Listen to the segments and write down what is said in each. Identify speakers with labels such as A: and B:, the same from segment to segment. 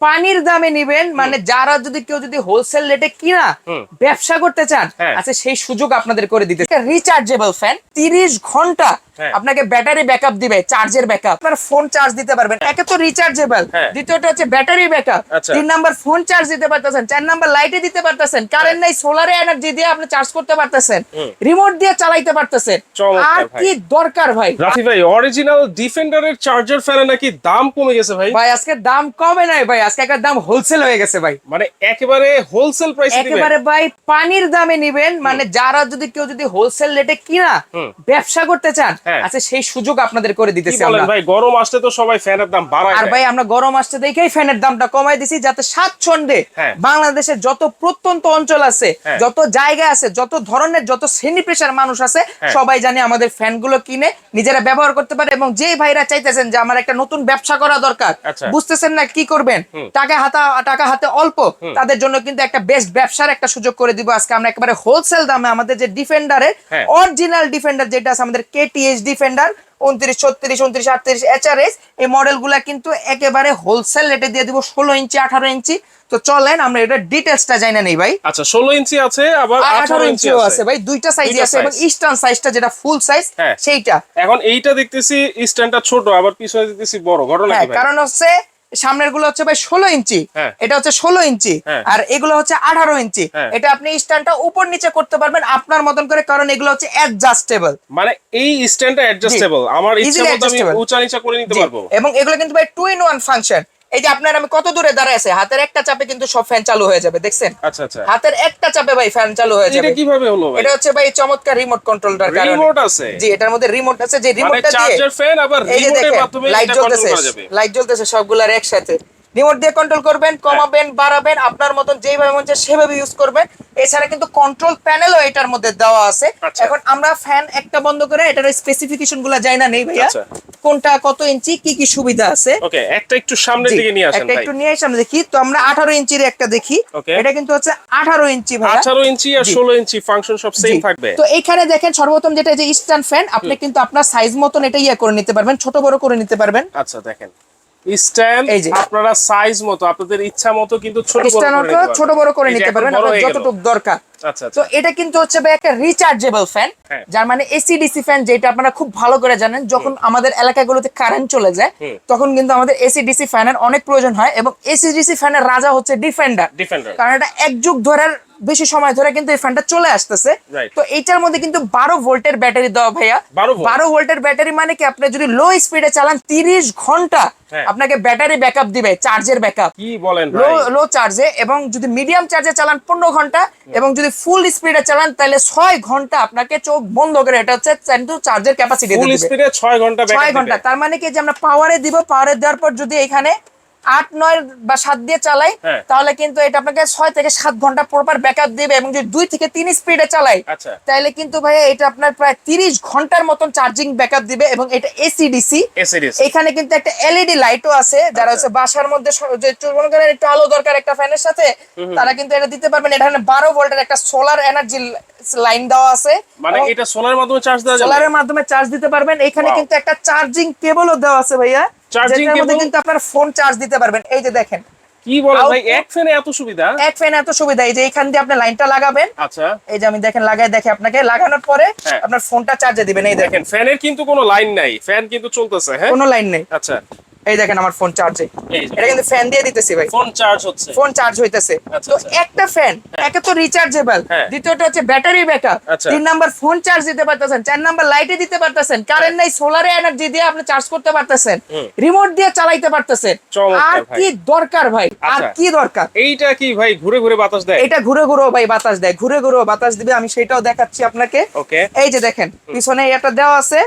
A: পানির দামে নিবেন মানে যারা যদি কেউ যদি হোলসেল রেটে কিনা ব্যবসা করতে চান। আচ্ছা সেই সুযোগ আপনাদের করে দিতে। রিচার্জেবল ফ্যান তিরিশ ঘণ্টা
B: হ্যাঁ।
A: আপনাকে ব্যাটারি ব্যাকআপ দিবে চার্জের ব্যাকআপ আপনার ফোন চার্জ দিতে পারবেন একে তো রিচার্জেবল
B: হ্যাঁ।
A: দ্বিতীয়টা হচ্ছে ব্যাটারি ব্যাকআপ
B: আচ্ছা।
A: তিন নাম্বার ফোন চার্জ দিতে পারতেছেন চার নাম্বার লাইটে দিতে পারতেছেন কারেন্ট নাই সোলারে এনার্জি দিয়ে আপনি চার্জ করতে পারতেছেন। রিমোট দিয়ে চালাইতে পারতেছেন। আর কি দরকার ভাই?
B: রাফি ভাই অরিজিনাল ডিফেন্ডারের চার্জার ফ্যানে নাকি দাম কমে গেছে ভাই?
A: ভাই আজকে দাম কমে নাই ভাই আজকে একটা দাম হোলসেল হয়ে গেছে ভাই
B: মানে একেবারে হোলসেল প্রাইসে
A: একেবারে ভাই পানির দামে নিবেন মানে যারা যদি কেউ যদি হোলসেল রেটে কিনা ব্যবসা করতে চান
B: হ্যাঁ।
A: আচ্ছা সেই সুযোগ আপনাদের করে দিতেছি আমরা
B: ভাই গরম তো সবাই ফ্যানের দাম বাড়ায়
A: আর ভাই আমরা গরম আসছে দেখেই ফ্যানের দামটা কমাই দিছি যাতে স্বাচ্ছন্দ্যে
B: হ্যাঁ।
A: বাংলাদেশের যত প্রত্যন্ত অঞ্চল আছে
B: হ্যাঁ।
A: যত জায়গা আছে যত ধরনের যত শ্রেণি পেশার মানুষ আছে। সবাই জানে আমাদের ফ্যানগুলো কিনে নিজেরা ব্যবহার করতে পারে এবং যে ভাইরা চাইতেছেন যে আমার একটা নতুন ব্যবসা করা দরকার
B: আচ্ছা।
A: বুঝতেছেন না কি করবেন। টাকা হাতা টাকা হাতে অল্প তাদের জন্য কিন্তু একটা বেস্ট ব্যবসার একটা সুযোগ করে দিব। আজকে আমরা একেবারে হোলসেল দামে আমাদের যে ডিফেন্ডারের
B: হ্যাঁ।
A: অরিজিনাল ডিফেন্ডার যেটা আছে আমাদের কেটিএইচ ডিফেন্ডার উনত্রিশ ছত্রিশ উনত্রিশ আটত্রিশ এইচআরএস এই মডেলগুলা কিন্তু একেবারে হোলসেল রেটে দিয়ে দিব ষোলো ইঞ্চি আঠারো ইঞ্চি। তো চলেন আমরা এটা ডিটেলসটা জানা নেই ভাই।
B: আচ্ছা ষোলো ইঞ্চি আছে আবার
A: আঠারো
B: আঠারো ইঞ্চি
A: ইঞ্চিও আছে। ভাই দুইটা সাইজ আছে এবং। ইস্টার্ন সাইজটা যেটা ফুল সাইজ
B: হ্যাঁ।
A: সেইটা।
B: এখন এইটা দেখতেছি স্ট্যান্ডটা ছোট আবার পিছনে দেখতেছি বড়। ঘটনা
A: হ্যাঁ
B: কি ভাই?
A: কারণ হচ্ছে সামনেরগুলো হচ্ছে ভাই ষোলো ইঞ্চি
B: হ্যাঁ।
A: এটা হচ্ছে ষোলো ইঞ্চি
B: হ্যাঁ।
A: আর এগুলো হচ্ছে আঠারো ইঞ্চি।
B: হ্যাঁ।
A: এটা আপনি স্ট্যান্ডটা উপর নিচে করতে পারবেন আপনার মতন করে কারণ এগুলো হচ্ছে অ্যাডজাস্টেবল
B: মানে এই স্ট্যান্ডটা অ্যাডজাস্টেবল আমার ইচ্ছা মতো আমি উঁচা নিচা করে নিতে পারব।
A: এবং এগুলো কিন্তু ভাই টু ইন ওয়ান ফাংশন এই যে আপনার আমি কত দূরে দাঁড়ায় আছে হাতের একটা চাপে কিন্তু সব ফ্যান চালু হয়ে যাবে দেখছেন?
B: আচ্ছা আচ্ছা।
A: হাতের একটা চাপে ভাই ফ্যান চালু হয়ে যাবে।
B: এটা কীভাবে হলো ভাই?
A: এটা হচ্ছে ভাই চমৎকার রিমোট কন্ট্রোলটার কারণে।
B: রিমোট আছে।
A: জি এটার মধ্যে রিমোট আছে যে
B: মানে
A: রিমোটটা দিয়ে
B: চার্জার ফ্যান আবার রিমোটের মাধ্যমে
A: লাইট জ্বলতেছে লাইট জ্বলতেছে সবগুলার একসাথে। রিমোট দিয়ে কন্ট্রোল করবেন কমাবেন বাড়াবেন আপনার মতন যেভাবে মন চায় সেভাবে ইউজ করবেন। এছাড়া কিন্তু কন্ট্রোল প্যানেলও এটার মধ্যে দেওয়া আছে।
B: আচ্ছা।
A: এখন আমরা ফ্যান একটা বন্ধ করে এটার স্পেসিফিকেশনগুলো যাই না নেই ভাইয়া।
B: আচ্ছা।
A: কোনটা কত ইঞ্চি কি কি সুবিধা আছে?
B: ওকে একটা একটু সামনের দিকে নিয়ে আসেন
A: একটা একটু নিয়ে আমরা দেখি। তো আমরা আঠারো ইঞ্চির একটা দেখি। এটা কিন্তু হচ্ছে আঠারো ইঞ্চি ভাইয়া।
B: আঠারো ইঞ্চি আর
A: জি।
B: ষোলো ইঞ্চি ফাংশন সব সেম থাকবে।
A: তো এখানে দেখেন সর্বপ্রথম যেটা যে স্ট্যান্ড ফ্যান আপনি কিন্তু আপনার সাইজ মতন এটা ইয়ে করে নিতে পারবেন ছোট বড় করে নিতে পারবেন।
B: আচ্ছা দেখেন। স্ট্যান্ড
A: এই যে।
B: আপনারা সাইজ মতো আপনাদের ইচ্ছা মতো কিন্তু ছোট বড় করে নিতে পারবেন।
A: ছোট বড় করে নিতে পারবেন আপনার যতটুকু দরকার
B: আচ্ছা
A: তো
B: আচ্ছা
A: এটা কিন্তু হচ্ছে ভাই একটা রিচার্জেবল ফ্যান। যার মানে এসি ডিসি ফ্যান যেটা আপনারা খুব ভালো করে জানেন যখন আমাদের এলাকাগুলোতে কারেন্ট চলে যায় তখন কিন্তু আমাদের এসি ডিসি ফ্যানের অনেক প্রয়োজন হয় এবং এসি ডিসি ফ্যানের রাজা হচ্ছে ডিফেন্ডার
B: ডিফেন্ডার
A: কারণ এটা এক যুগ ধরার বেশি সময় ধরে কিন্তু এই ফ্যানটা চলে আসতেছে। তো এইটার মধ্যে কিন্তু বারো ভোল্টের ব্যাটারি দেওয়া ভাইয়া। বারো ভোল্টের ব্যাটারি মানে কি? আপনি যদি লো স্পিডে চালান তিরিশ ঘণ্টা
B: হ্যাঁ।
A: আপনাকে ব্যাটারি ব্যাকআপ দিবে চার্জের ব্যাকআপ
B: কি বলেন
A: লো লো চার্জে এবং যদি মিডিয়াম চার্জে চালান পনেরো ঘণ্টা এবং যদি ফুল স্পিডে চালান তাহলে ছয় ঘণ্টা আপনাকে চোখ বন্ধ করে এটা হচ্ছে কিন্তু চার্জের ক্যাপাসিটি
B: ফুল স্পিডে 6 ঘণ্টা
A: ছয় ঘণ্টা। তার মানে কি যে আমরা পাওয়ারে দিব পাওয়ারে দেওয়ার পর যদি এখানে আট নয় বা সাত দিয়ে চালাই
B: হ্যাঁ।
A: তাহলে কিন্তু এটা আপনাকে ছয় থেকে সাত ঘণ্টা প্রপার ব্যাকআপ দিবে এবং যদি দুই থেকে তিন স্পিডে চালাই
B: আচ্ছা।
A: তাহলে কিন্তু ভাইয়া এটা আপনার প্রায় তিরিশ ঘণ্টার মতন চার্জিং ব্যাকআপ দিবে এবং এটা এসিডিসি এখানে কিন্তু একটা এলইডি লাইটও আছে যারা হচ্ছে বাসার মধ্যে একটু মনে করেন একটু আলো দরকার একটা ফ্যানের সাথে তারা কিন্তু এটা দিতে পারবেন। এখানে বারো ভোল্টের একটা সোলার এনার্জি লাইন দেওয়া আছে।
B: মানে এটা সোলার মাধ্যমে চার্জ দেওয়া
A: সোলারের মাধ্যমে চার্জ দিতে পারবেন। এখানে কিন্তু একটা চার্জিং কেবলও দেওয়া আছে ভাইয়া।
B: Charging কেবল
A: কিন্তু আপনার ফোন চার্জ দিতে পারবেন। এই যে দেখেন।
B: কি বলেন ভাই এক ফ্যানে এত সুবিধা?
A: এক ফ্যান এত সুবিধা। এই যে এখান দিয়ে আপনি লাইনটা লাগাবেন।
B: আচ্ছা।
A: এই যে আমি দেখেন লাগাই দেখে আপনাকে। লাগানোর পরে
B: হ্যাঁ।
A: আপনার ফোনটা চার্জে দিবেন। এই দেখেন।
B: দেখেন ফ্যানের কিন্তু কোনো লাইন নাই। ফ্যান কিন্তু চলতেছে হ্যাঁ?
A: কোনো লাইন নেই।
B: আচ্ছা।
A: এই দেখেন আমার ফোন চার্জে এটা কিন্তু ফ্যান দিয়ে দিতেছি ভাই।
B: ফোন চার্জ হচ্ছে।
A: ফোন চার্জ হইতেছে।
B: আচ্ছা,
A: তো
B: আচ্ছা।
A: একটা ফ্যান একে তো রিচার্জেবল
B: হ্যাঁ।
A: দ্বিতীয়টা হচ্ছে ব্যাটারি ব্যাকআপ
B: আচ্ছা।
A: তিন নাম্বার ফোন চার্জ দিতে পারতেছেন চার নাম্বার লাইটে দিতে পারতেছেন। কারেন্ট নাই সোলারে এনার্জি দিয়ে আপনি চার্জ করতে পারতেছেন। রিমোট দিয়ে চালাইতে পারতেছেন। আর কি দরকার ভাই? আর। কি দরকার?
B: এইটা কি ভাই ঘুরে ঘুরে বাতাস দেয়?
A: এটা ঘুরে ঘুরে ভাই বাতাস দেয়। ঘুরে ঘুরে বাতাস দিবে আমি সেটাও দেখাচ্ছি আপনাকে।
B: ওকে
A: এই যে দেখেন পিছনে এটা দেওয়া আছে।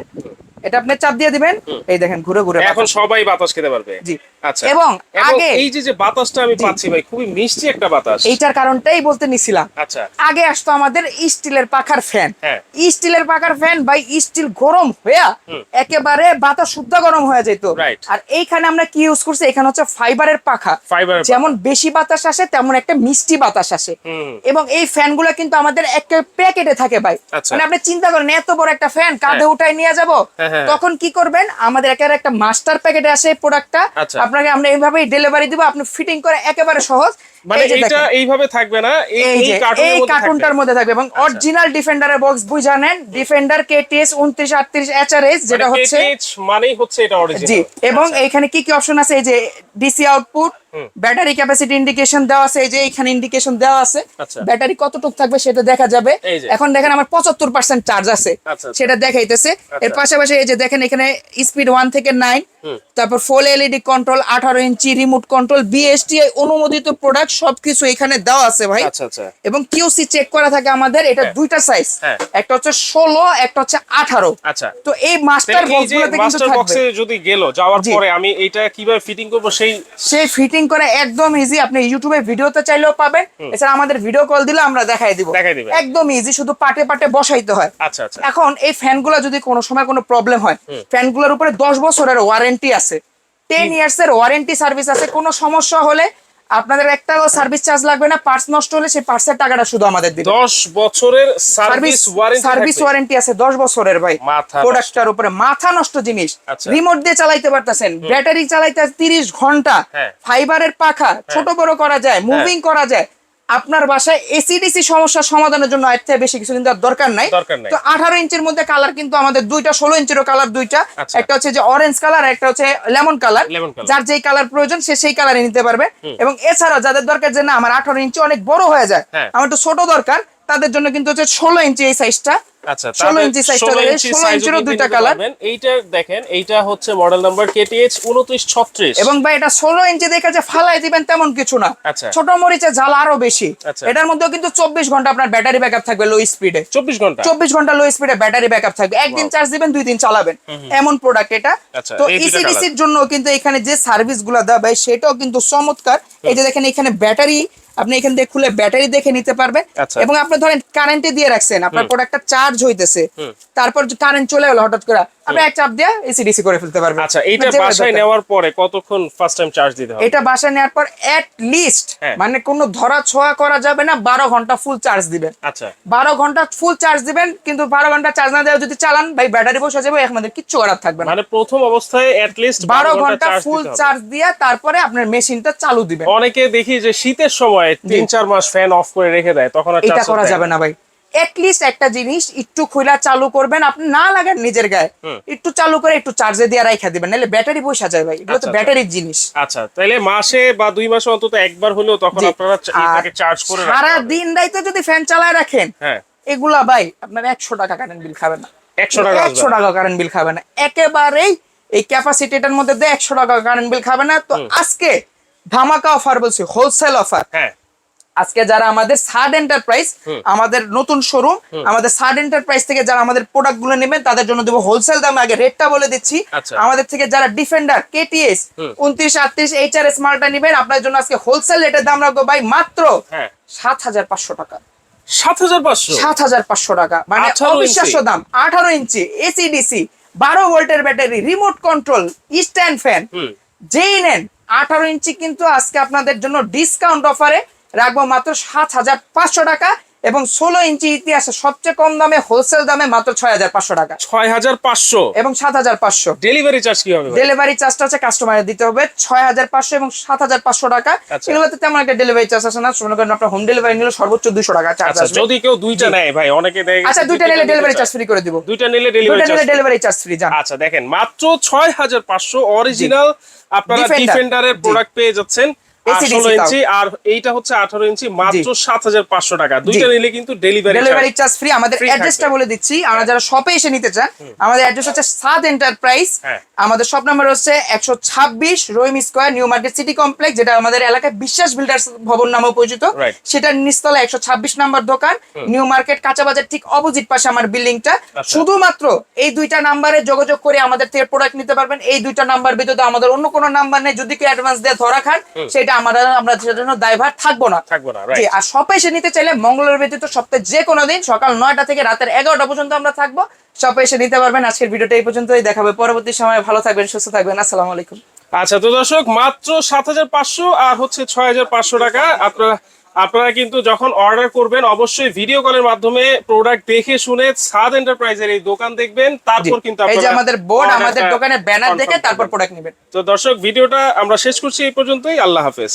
A: এটা আপনি চাপ দিয়ে দিবেন। এই দেখেন ঘুরে ঘুরে
B: এখন সবাই বাতাস খেতে পারবে।
A: জি।
B: আচ্ছা।
A: এবং আগে-
B: এই যে যে বাতাসটা আমি পাচ্ছি ভাই খুবই মিষ্টি একটা বাতাস।
A: এইটার কারণটাই বলতে নিছিলাম।
B: আচ্ছা।
A: আগে আসতো আমাদের স্টিলের পাখার ফ্যান।
B: হ্যাঁ।
A: স্টিলের পাখার ফ্যান স্টিল গরম হইয়া একেবারে বাতাস শুদ্ধ গরম হয়ে যেত আর এইখানে আমরা কি ইউজ করছি? এখানে হচ্ছে ফাইবারের পাখা। যেমন বেশি বাতাস আসে তেমন একটা মিষ্টি বাতাস আসে। এবং এই ফ্যানগুলো কিন্তু আমাদের একটা প্যাকেটে থাকে ভাই।
B: আচ্ছা।
A: মানে আপনি চিন্তা করেন এত বড় একটা ফ্যান কাঁধে
B: হ্যাঁ।
A: উঠাই নিয়ে যাব।
B: হ্যাঁ।
A: তখন কি করবেন? আমাদের একেবারে একটা মাস্টার প্যাকেটে আসে এই প্রোডাক্টটা আপনাকে আমরা এইভাবেই ডেলিভারি দিব আপনি ফিটিং করে একেবারে সহজ।
B: মানে এটা এইভাবে থাকবে না এই
A: এই কার্টুনটার মধ্যে থাকবে। এবং অরিজিনাল ডিফেন্ডারের বক্স বুঝ জানেন ডিফেন্ডার কেটিএস উনত্রিশ আটত্রিশ এইচআরএস যেটা হচ্ছে
B: মানেই হচ্ছে এটা অরিজিনাল
A: জি এবং এইখানে কি কি অপশন আছে? এই যে DC output battery capacity indication দেওয়া আছে এই যে এখানে ইন্ডিকেশন দেওয়া আছে।
B: আচ্ছা।
A: ব্যাটারি কতটুকু থাকবে সেটা দেখা যাবে। এখন দেখেন আমার পঁচাত্তর পার্সেন্ট চার্জ আছে।
B: আচ্ছা, আচ্ছা।
A: সেটা দেখাইতেছে। এর পাশাপাশি এই যে দেখেন এখানে স্পিড ওয়ান থেকে নাইন তারপর ফোল এলইডি কন্ট্রোল আঠারো ইঞ্চি রিমোট কন্ট্রোল বিএসটিআই অনুমোদিত প্রোডাক্ট সবকিছু এখানে দেওয়া আছে ভাই।
B: আচ্ছা আচ্ছা।
A: এবং কিউসি চেক করা থাকে আমাদের এটা দুইটা সাইজ
B: হ্যাঁ।
A: একটা হচ্ছে ষোলো একটা হচ্ছে আঠারো।
B: আচ্ছা।
A: তো এই মাস্টার বক্সগুলোতে কিন্তু
B: বক্সে যদি গেল যাওয়ার পরে আমি এটা কীভাবে ফিটিং করব সেই
A: সেই ফিটিং করে একদম ইজি আপনি ইউটিউবে ভিডিওতে চাইলেও পাবেন। এছাড়া আমাদের ভিডিও কল দিলে আমরা দেখাই দিব। একদম ইজি শুধু পাটে পাটে বসাইতে হয়।
B: আচ্ছা আচ্ছা।
A: এখন এই ফ্যানগুলো যদি কোনো সময় কোনো প্রবলেম হয় ফ্যান ফ্যানগুলোর উপরে দশ বছরের ওয়ারেন্টি আছে। টেন ইয়ার্স এর ওয়ারেন্টি সার্ভিস আছে। কোনো সমস্যা হলে আপনাদের একটা সার্ভিস চার্জ লাগবে না পার্টস নষ্ট হলে সেই পার্টসের টাকাটা শুধু আমাদের দিবে।
B: দশ বছরের সার্ভিস ওয়ারেন্টি
A: সার্ভিস ওয়ারেন্টি আছে দশ বছরের ভাই
B: মাথা
A: প্রোডাক্টটার উপরে। মাথা নষ্ট জিনিস।
B: আচ্ছা।
A: রিমোট দিয়ে চালাইতে পারতাছেন ব্যাটারি চালাইতে তিরিশ ঘণ্টা।
B: হ্যাঁ।
A: ফাইবারের পাখা ছোট বড় করা যায় মুভিং করা যায়। আপনার বাসায় এসিডিসি সমস্যার সমাধানের জন্য এর থেকে বেশি কিছু কিন্তু দরকার নাই। তো আঠারো ইঞ্চির মধ্যে কালার কিন্তু আমাদের দুইটা ষোলো ইঞ্চির কালার দুইটা।
B: আচ্ছা।
A: একটা হচ্ছে যে অরেঞ্জ কালার একটা হচ্ছে লেমন কালার যার যেই কালার প্রয়োজন সে সেই কালারে নিতে পারবে। এবং এছাড়া যাদের দরকার যে না আমার আঠারো ইঞ্চি অনেক বড় হয়ে যায়।
B: হ্যাঁ।
A: আমার একটু ছোট দরকার। তাদের জন্য কিন্তু হচ্ছে ষোলো ইঞ্চি এই সাইজটা
B: আচ্ছা
A: 16 ইঞ্চি size টা দেখেন, 16 ইঞ্চিরও দুইটা colour।
B: এইটা দেখেন এইটা হচ্ছে মডেল নাম্বার কেটিএইচ 2936
A: এবং ভাই এটা ষোলো ইঞ্চি দেখে যে ফালাই দিবেন তেমন কিছু না।
B: আচ্ছা।
A: ছোট মরিচে আরও বেশি।
B: আচ্ছা।
A: এটার মধ্যেও কিন্তু চব্বিশ ঘণ্টা আপনার ব্যাটারি ব্যাকআপ থাকবে লো স্পিডে
B: 24 ঘণ্টা?
A: চব্বিশ ঘণ্টা লো স্পিডে ব্যাটারি ব্যাকআপ থাকবে। একদিন চার্জ দিবেন দুই দিন চালাবেন। এমন প্রোডাক্ট এটা।
B: আচ্ছা,
A: তো ইসিডিসির জন্য কিন্তু এখানে যে সার্ভিসগুলো দেওয়া ভাই সেটাও কিন্তু চমৎকার। এই যে দেখেন এখানে ব্যাটারি আপনি এখান থেকে খুলে ব্যাটারি দেখে নিতে পারবেন।
B: আচ্ছা।
A: এবং আপনি ধরেন কারেন্টে দিয়ে রাখছেন আপনার প্রোডাক্টটা চার্জ হইতেছে। তারপর কারেন্ট চলে গেল হঠাৎ করে। আপনি এক চাপ দিয়ে এসিডিসি করে ফেলতে পারবেন
B: আচ্ছা
A: আপনার যেভাবে
B: বাসায় নেওয়ার পরে কতক্ষণ ফার্স্ট টাইম চার্জ দিতে হবে?
A: এটা বাসায় নেওয়ার পর এট লিস্ট
B: হ্যাঁ।
A: মানে কোনো ধরা ছোঁয়া করা যাবে না বারো ঘণ্টা ফুল চার্জ দিবেন।
B: আচ্ছা।
A: বারো ঘণ্টা ফুল চার্জ দিবেন কিন্তু বারো ঘণ্টা চার্জ না দেওয়া যদি চালান ভাই ব্যাটারি বসে যাবে আমাদের কিচ্ছু করার থাকবে না।
B: মানে প্রথম অবস্থায় এট লিস্ট
A: বারো ঘণ্টা ফুল চার্জ দিয়ে তারপরে আপনার মেশিনটা চালু দিবেন।
B: অনেকে দেখি যে শীতের সময় তিন চার মাস ফ্যান অফ করে রেখে দেয় তখন আর
A: এটা করা যাবে না ভাই। লিস্ট একটা জিনিস একটু খুলা চালু করবেন। আপনি না লাগান নিজের গায়ে একটু চালু করে একটু চার্জে দিয়ে রাখা দিবেন নাহলে ব্যাটারি বসা যায় ভাই। এগুলো
B: আচ্ছা,
A: তো
B: আচ্ছা।
A: ব্যাটারির জিনিস।
B: আচ্ছা তাহলে মাসে বা দুই মাসে অন্তত একবার হলেও তখন আপনারা এটাকে চার্জ করে
A: সারা দিন রাইতে যদি ফ্যান চালায় রাখেন
B: হ্যাঁ।
A: এগুলা ভাই আপনার একশো টাকা কারেন্ট বিল খাবে না।
B: 100 টাকা আসবে
A: একশো
B: না।
A: টাকা কারেন্ট বিল খাবে না। একেবারেই এই ক্যাপাসিটিটার মধ্যে দিয়ে একশো টাকা কারেন্ট বিল খাবে না। তো আজকে ধামাকা অফার বলছি হোলসেল অফার
B: হ্যাঁ।
A: আজকে যারা আমাদের সাড এন্টারপ্রাইজ আমাদের নতুন শোরুম আমাদের সাড এন্টারপ্রাইজ থেকে যারা আমাদের প্রোডাক্টগুলো নেবেন তাদের জন্য দেবো হোলসেল দামে আগে রেটটা বলে দিচ্ছি।
B: আচ্ছা।
A: আমাদের থেকে যারা ডিফেন্ডার কেটিএস উনত্রিশ আটত্রিশ এইচ আর এস মালটা নেবেন আপনার জন্য আজকে হোলসেল রেটের দাম রাখব ভাই মাত্র
B: হ্যাঁ।
A: সাত হাজার পাঁচশো টাকা।
B: সাত হাজার পাঁচশো?
A: সাত হাজার পাঁচশো টাকা। মানে
B: 18
A: অবিশ্বাস্য দাম। আঠারো ইঞ্চি এসি ডিসি বারো ভোল্টের battery remote control stand fan. যেই নেন আঠারো ইঞ্চি কিন্তু আজকে আপনাদের জন্য ডিসকাউন্ট অফারে রাখব মাত্র সাত হাজার পাঁচশো টাকা এবং ষোলো ইঞ্চি ইতিহাসে সবচেয়ে কম দামে হোলসেল দামে মাত্র ছয় হাজার পাঁচশো টাকা।
B: ছয় হাজার পাঁচশো?
A: এবং সাত হাজার পাঁচশো।
B: ডেলিভারি চার্জ কি হবে
A: ডেলিভারি চার্জটা হচ্ছে কাস্টমারের দিতে হবে ছয় হাজার পাঁচশো এবং সাত হাজার পাঁচশো টাকা।
B: আচ্ছা।
A: এগুলোতে তেমন একটা ডেলিভারি চার্জ আসে না। মনে করেন আপনার হোম ডেলিভারি নিলে সর্বোচ্চ দুশো টাকা চার্জ
B: আচ্ছা
A: আসবে।
B: যদি কেউ দুইটা নেয় ভাই অনেকে দেয়
A: আচ্ছা দুইটা নিলে ডেলিভারি চার্জ ফ্রি করে দিব।
B: দুইটা নিলে ডেলিভারি
A: নিলে
B: চার্জ
A: ডেলিভারি চার্জ ফ্রি জান।
B: আচ্ছা দেখেন মাত্র ছয় হাজার পাঁচশো অরিজিনাল আপনারা। ডিফেন্ডারের প্রোডাক্ট পেয়ে যাচ্ছেন। ষোলো। ইঞ্চি আর এইটা হচ্ছে আঠারো ইঞ্চি মাত্র সাত হাজার পাঁচশো টাকা। দুইটা নিলে কিন্তু ডেলিভারি
A: ডেলিভারি চার্জ ফ্রি আমাদের অ্যাড্রেসটা বলে দিচ্ছি। আমরা যারা শপে এসে নিতে চান আমাদের অ্যাড্রেস হচ্ছে সাদ এন্টারপ্রাইজ
B: হ্যাঁ।
A: আমাদের শপ নাম্বার হচ্ছে একশো ছাব্বিশ Rahim Square New Market City Complex যেটা আমাদের এলাকায় বিশ্বাস বিল্ডার্স ভবন নামেও পরিচিত. সেটার নিচতলা একশো ছাব্বিশ নাম্বার দোকান। নিউ মার্কেট কাঁচা বাজার ঠিক অপোজিট পাশে আমার বিল্ডিংটা
B: আচ্ছা।
A: শুধুমাত্র এই দুইটা নাম্বারে যোগাযোগ করে আমাদের থেকে প্রোডাক্ট নিতে পারবেন। এই দুইটা নাম্বার ব্যতীত আমাদের অন্য কোনো নাম্বার নেই। যদি কেউ অ্যাডভান্স দিয়ে ধরা খান সেটা আমরা আমরা জন্য দায়ভার থাকব না।
B: থাকব না
A: জি, আর শপে এসে নিতে চাইলে মঙ্গলবার ব্যতীত সপ্তাহে যে কোনো দিন সকাল নয়টা থেকে রাতের এগারোটা পর্যন্ত আমরা থাকব। শপে এসে নিতে পারবেন। আজকের ভিডিওটা এই পর্যন্তই। দেখাবে পরবর্তী সময়। ভালো থাকবেন সুস্থ থাকবেন। আসসালামু আলাইকুম।
B: আচ্ছা তো দর্শক মাত্র সাত হাজার পাঁচশো আর হচ্ছে ছয় হাজার পাঁচশো টাকা। আপনারা আপনারা কিন্তু যখন অর্ডার করবেন অবশ্যই ভিডিও কলের মাধ্যমে প্রোডাক্ট দেখে শুনে সাদ এন্টারপ্রাইজের এই দোকান দেখবেন তারপর কিন্তু
A: এই যে আমাদের বোর্ড আমাদের দোকানের ব্যানার দেখে তারপর প্রোডাক্ট নেবেন।
B: তো দর্শক ভিডিওটা আমরা শেষ করছি এই পর্যন্তই। আল্লাহ হাফেজ।